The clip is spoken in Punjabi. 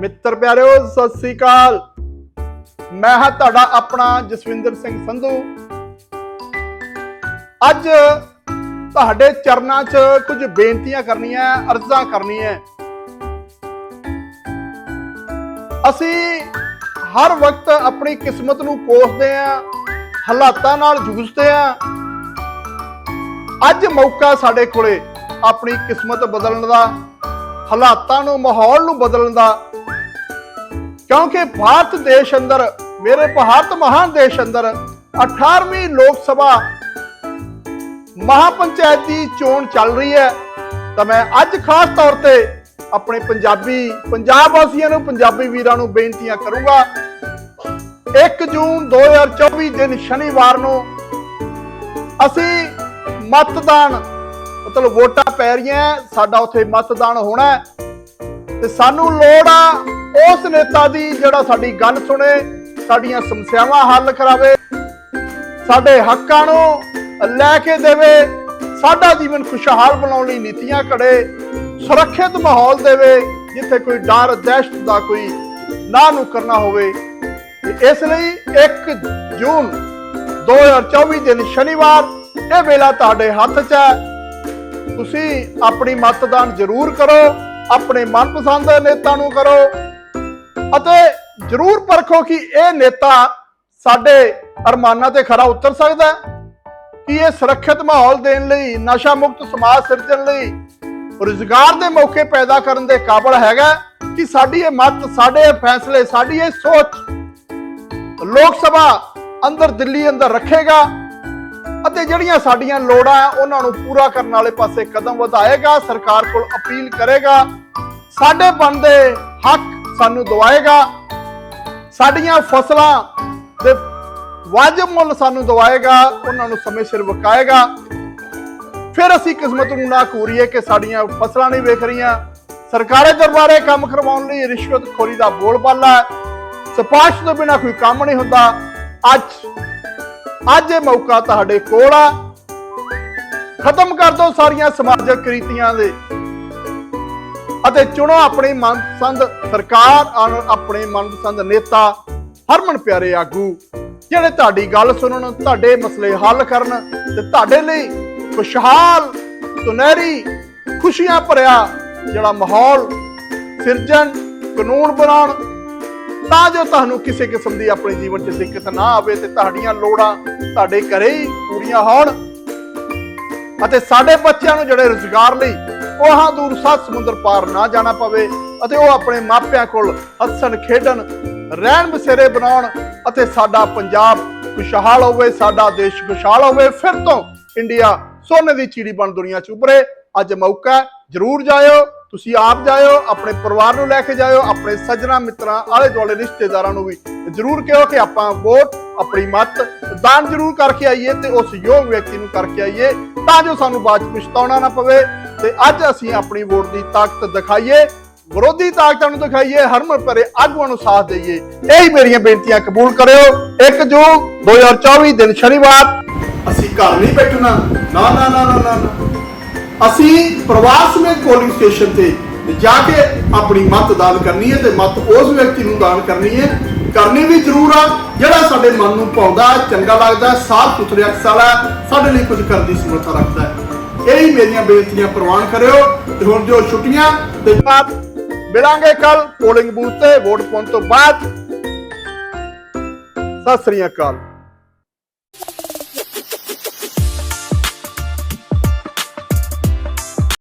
ਮਿੱਤਰ ਪਿਆਰਿਓ, ਸਤਿ ਸ੍ਰੀ ਅਕਾਲ। ਮੈਂ ਹਾਂ ਤੁਹਾਡਾ ਆਪਣਾ ਜਸਵਿੰਦਰ ਸਿੰਘ ਸੰਧੂ। ਅੱਜ ਤੁਹਾਡੇ ਚਰਨਾਂ 'ਚ ਕੁਝ ਬੇਨਤੀਆਂ ਕਰਨੀਆਂ, ਅਰਜ਼ਾਂ ਕਰਨੀਆਂ। ਅਸੀਂ ਹਰ ਵਕਤ ਆਪਣੀ ਕਿਸਮਤ ਨੂੰ ਕੋਸਦੇ ਆਂ ਹਾਲਾਤਾਂ ਨਾਲ ਜੂਝਦੇ ਆਂ ਅੱਜ ਮੌਕਾ ਸਾਡੇ ਕੋਲੇ ਆਪਣੀ ਕਿਸਮਤ ਬਦਲਣ ਦਾ, ਹਾਲਾਤਾਂ ਨੂੰ, ਮਾਹੌਲ ਨੂੰ ਬਦਲਣ ਦਾ ਕਿਉਂਕਿ ਭਾਰਤ ਦੇਸ਼ ਅੰਦਰ, ਮੇਰੇ ਭਾਰਤ ਮਹਾਨ ਦੇਸ਼ ਅੰਦਰ 18ਵੀਂ ਲੋਕ ਸਭਾ ਮਹਾਪੰਚਾਇਤੀ ਚੋਣ ਚੱਲ ਰਹੀ ਹੈ। ਤਾਂ ਮੈਂ ਅੱਜ ਖਾਸ ਤੌਰ ਤੇ ਆਪਣੇ ਪੰਜਾਬੀ, ਪੰਜਾਬ ਵਾਸੀਆਂ ਨੂੰ, ਪੰਜਾਬੀ ਵੀਰਾਂ ਨੂੰ ਬੇਨਤੀਆਂ ਕਰੂੰਗਾ। 1 ਜੂਨ 2024 ਦਿਨ ਸ਼ਨੀਵਾਰ ਨੂੰ ਅਸੀਂ ਮਤਦਾਨ, ਮਤਲਬ ਵੋਟਾਂ ਪੈ ਰਹੀਆਂ, ਸਾਡਾ ਉੱਥੇ ਮਤਦਾਨ ਹੋਣਾ ਹੈ। ਤੇ ਸਾਨੂੰ ਲੋੜ ਆ ਉਸ ਨੇਤਾ ਦੀ ਜਿਹੜਾ ਸਾਡੀ ਗੱਲ ਸੁਣੇ, ਸਾਡੀਆਂ ਸਮੱਸਿਆਵਾਂ ਹੱਲ ਕਰਾਵੇ, ਸਾਡੇ ਹੱਕਾਂ ਨੂੰ ਲੈ ਕੇ ਦੇਵੇ, ਸਾਡਾ ਜੀਵਨ ਖੁਸ਼ਹਾਲ ਬਣਾਉਣ ਲਈ ਨੀਤੀਆਂ ਘੜੇ ਸੁਰੱਖਿਅਤ ਮਾਹੌਲ ਦੇਵੇ, ਜਿੱਥੇ ਕੋਈ ਡਰ, ਦਹਿਸ਼ਤ ਦਾ ਕੋਈ ਨਾ ਨੂੰ ਕਰਨਾ ਹੋਵੇ ਇਸ ਲਈ 1 ਜੂਨ 2024 ਦਿਨ ਸ਼ਨੀਵਾਰ, ਇਹ ਵੇਲਾ ਤੁਹਾਡੇ ਹੱਥ 'ਚ ਹੈ। ਤੁਸੀਂ ਆਪਣੀ ਮਤਦਾਨ ਜ਼ਰੂਰ ਕਰੋ, ਆਪਣੇ ਮਨਪਸੰਦ ਨੇਤਾ ਨੂੰ ਕਰੋ ਅਤੇ ਜ਼ਰੂਰ ਪਰਖੋ ਕਿ ਇਹ ਨੇਤਾ ਸਾਡੇ ਅਰਮਾਨਾਂ ਤੇ ਖਰਾ ਉਤਰ ਸਕਦਾ ਹੈ, ਕਿ ਇਹ ਸੁਰੱਖਿਅਤ ਮਾਹੌਲ ਦੇਣ ਲਈ, ਨਸ਼ਾ ਮੁਕਤ ਸਮਾਜ ਸਿਰਜਣ ਲਈ, ਰੁਜ਼ਗਾਰ ਦੇ ਮੌਕੇ ਪੈਦਾ ਕਰਨ ਦੇ ਕਾਬਲ ਹੈਗਾ ਕਿ ਸਾਡੀ ਇਹ ਮਤ, ਸਾਡੇ ਇਹ ਫੈਸਲੇ, ਸਾਡੀ ਇਹ ਸੋਚ ਲੋਕ ਸਭਾ ਅੰਦਰ ਦਿੱਲੀ ਅੰਦਰ ਰੱਖੇਗਾ ਅਤੇ ਜਿਹੜੀਆਂ ਸਾਡੀਆਂ ਲੋੜਾਂ ਆ ਉਹਨਾਂ ਨੂੰ ਪੂਰਾ ਕਰਨ ਵਾਲੇ ਪਾਸੇ ਕਦਮ ਵਧਾਏਗਾ, ਸਰਕਾਰ ਕੋਲ ਅਪੀਲ ਕਰੇਗਾ। ਸਾਡੇ ਬਣਦੇ ਹੱਕ ਸਾਨੂੰ ਦਵਾਏਗਾ। ਸਾਡੀਆਂ ਫਸਲਾਂ ਦੇ ਵਾਜਬ ਮੁੱਲ ਸਾਨੂੰ ਦਵਾਏਗਾ, ਉਹਨਾਂ ਨੂੰ ਸਮੇਂ ਸਿਰ ਵਕਾਏਗਾ। ਫਿਰ ਅਸੀਂ ਕਿਸਮਤ ਨੂੰ ਨਾ ਕੂਰੀਏ ਕਿ ਸਾਡੀਆਂ ਫਸਲਾਂ ਨਹੀਂ ਵੇਖ ਰਹੀਆਂ। ਸਰਕਾਰੀ ਦਰਬਾਰੇ ਕੰਮ ਕਰਵਾਉਣ ਲਈ ਰਿਸ਼ਵਤਖੋਰੀ ਦਾ ਬੋਲਬਾਲਾ ਹੈ। ਸਿਫਾਰਿਸ਼ ਤੋਂ ਬਿਨਾ ਕੋਈ ਕੰਮ ਨਹੀਂ ਹੁੰਦਾ। ਅੱਜ ਅੱਜ ਇਹ ਮੌਕਾ ਤੁਹਾਡੇ ਕੋਲ ਆ। ਖਤਮ ਕਰ ਦਿਓ ਸਾਰੀਆਂ ਸਮਾਜਿਕ ਕ੍ਰੀਤੀਆਂ ਦੇ। ਅਤੇ ਚੁਣੋ ਆਪਣੀ ਮਨਪਸੰਦ ਸਰਕਾਰ ਔਰ ਆਪਣੇ ਮਨਪਸੰਦ ਨੇਤਾ ਹਰਮਨ ਪਿਆਰੇ ਆਗੂ, ਜਿਹੜੇ ਤੁਹਾਡੀ ਗੱਲ ਸੁਣਨ, ਤੁਹਾਡੇ ਮਸਲੇ ਹੱਲ ਕਰਨ ਤੇ ਤੁਹਾਡੇ ਲਈ ਖੁਸ਼ਹਾਲ, ਸੁਨਹਿਰੀ, ਖੁਸ਼ੀਆਂ ਭਰਿਆ ਜਿਹੜਾ ਮਾਹੌਲ ਸਿਰਜਣ, ਕਾਨੂੰਨ ਬਣਾਉਣ, ਤਾਂ ਜੋ ਤੁਹਾਨੂੰ ਕਿਸੇ ਕਿਸਮ ਦੀ ਆਪਣੇ ਜੀਵਨ 'ਚ ਦਿੱਕਤ ਨਾ ਆਵੇ ਤੇ ਤੁਹਾਡੀਆਂ ਲੋੜਾਂ ਤੁਹਾਡੇ ਘਰੇ ਹੀ ਪੂਰੀਆਂ ਹੋਣ ਅਤੇ ਸਾਡੇ ਬੱਚਿਆਂ ਨੂੰ ਜਿਹੜੇ ਰੁਜ਼ਗਾਰ ਲਈ ਉਹਾਂ ਦੂਰ ਸੱਤ ਸਮੁੰਦਰ ਪਾਰ ਨਾ ਜਾਣਾ ਪਵੇ ਅਤੇ ਉਹ ਆਪਣੇ ਮਾਪਿਆਂ ਕੋਲ ਹੱਸਣ ਖੇਡਣ ਰਹਿਣ ਬਸੇਰੇ ਬਣਾਉਣ ਅਤੇ ਸਾਡਾ ਪੰਜਾਬ ਖੁਸ਼ਹਾਲ ਹੋਵੇ ਸਾਡਾ ਦੇਸ਼ ਖੁਸ਼ਹਾਲ ਹੋਵੇ ਫਿਰ ਤੋਂ ਇੰਡੀਆ ਸੋਨੇ ਦੀ ਚਿੜੀ ਬਣ ਦੁਨੀਆ 'ਚ ਉਭਰੇ। ਅੱਜ ਮੌਕਾ ਹੈ, ਜ਼ਰੂਰ ਜਾਇਓ ਤੁਸੀਂ ਆਪ ਜਾਇਓ ਆਪਣੇ ਪਰਿਵਾਰ ਨੂੰ ਲੈ ਕੇ ਜਾਇਓ ਆਪਣੇ ਸੱਜਣਾ ਮਿੱਤਰਾਂ ਆਲੇ ਦੁਆਲੇ ਰਿਸ਼ਤੇਦਾਰਾਂ ਨੂੰ ਵੀ ਜ਼ਰੂਰ ਕਹੋ ਕਿ ਆਪਾਂ ਵੋਟ ਆਪਣੀ ਮੱਤ ਦਾਨ ਜ਼ਰੂਰ ਕਰਕੇ ਆਈਏ ਤੇ ਉਸ ਯੋਗ ਵਿਅਕਤੀ ਨੂੰ ਕਰਕੇ ਆਈਏ ਤਾਂ ਜੋ ਸਾਨੂੰ ਬਾਅਦ ਚ ਪਛਤਾਉਣਾ ਨਾ ਪਵੇ ਤੇ ਅੱਜ ਅਸੀਂ ਆਪਣੀ ਵੋਟ ਦੀ ਤਾਕਤ ਦਿਖਾਈਏ, ਵਿਰੋਧੀ ਤਾਕਤਾਂ ਨੂੰ ਦਿਖਾਈਏ, ਹਰਮਨ ਭਰੇ ਆਗੂਆਂ ਨੂੰ ਸਾਥ ਦਈਏ। ਇਹੀ ਮੇਰੀਆਂ ਬੇਨਤੀਆਂ ਕਬੂਲ ਕਰਿਓ। 1 ਜੂਨ 2024 ਦਿਨ ਸ਼ਨੀਵਾਰ। ਅਸੀਂ ਘਰ ਨਹੀਂ ਬੈਠਣਾ। ਨਾ ਨਾ ਨਾ ਨਾ ਨਾ ਅਸੀਂ ਪ੍ਰਵਾਸ ਸਮੇਤ ਪੋਲਿੰਗ ਸਟੇਸ਼ਨ ਤੇ ਜਾ ਕੇ ਆਪਣੀ ਮਤ ਦਾਨ ਕਰਨੀ ਹੈ ਤੇ ਮਤ ਉਸ ਵਿਅਕਤੀ ਨੂੰ ਦਾਨ ਕਰਨੀ ਹੈ ਕਰਨੀ ਵੀ ਜ਼ਰੂਰ ਆ। ਜਿਹੜਾ ਸਾਡੇ ਮਨ ਨੂੰ ਭਾਉਂਦਾ ਚੰਗਾ ਲੱਗਦਾ ਸਾਫ਼ ਸੁਥਰੇ ਅਕਸ ਵਾਲਾ ਸਾਡੇ ਲਈ ਕੁਝ ਕਰਨ ਦੀ ਸਮਰੱਥਾ ਰੱਖਦਾ ਹੈ। ਇਹੀ ਮੇਰੀਆਂ ਬੇਨਤੀਆਂ ਪ੍ਰਵਾਨ ਕਰਿਓ ਤੇ ਹੁਣ ਜੋ ਛੁੱਟੀਆਂ ਤੇ ਬਾਅਦ ਮਿਲਾਂਗੇ ਕੱਲ ਪੋਲਿੰਗ ਬੂਥ ਤੇ ਵੋਟ ਪਾਉਣ ਤੋਂ ਬਾਅਦ। ਸਤਿ ਸ੍ਰੀ ਅਕਾਲ।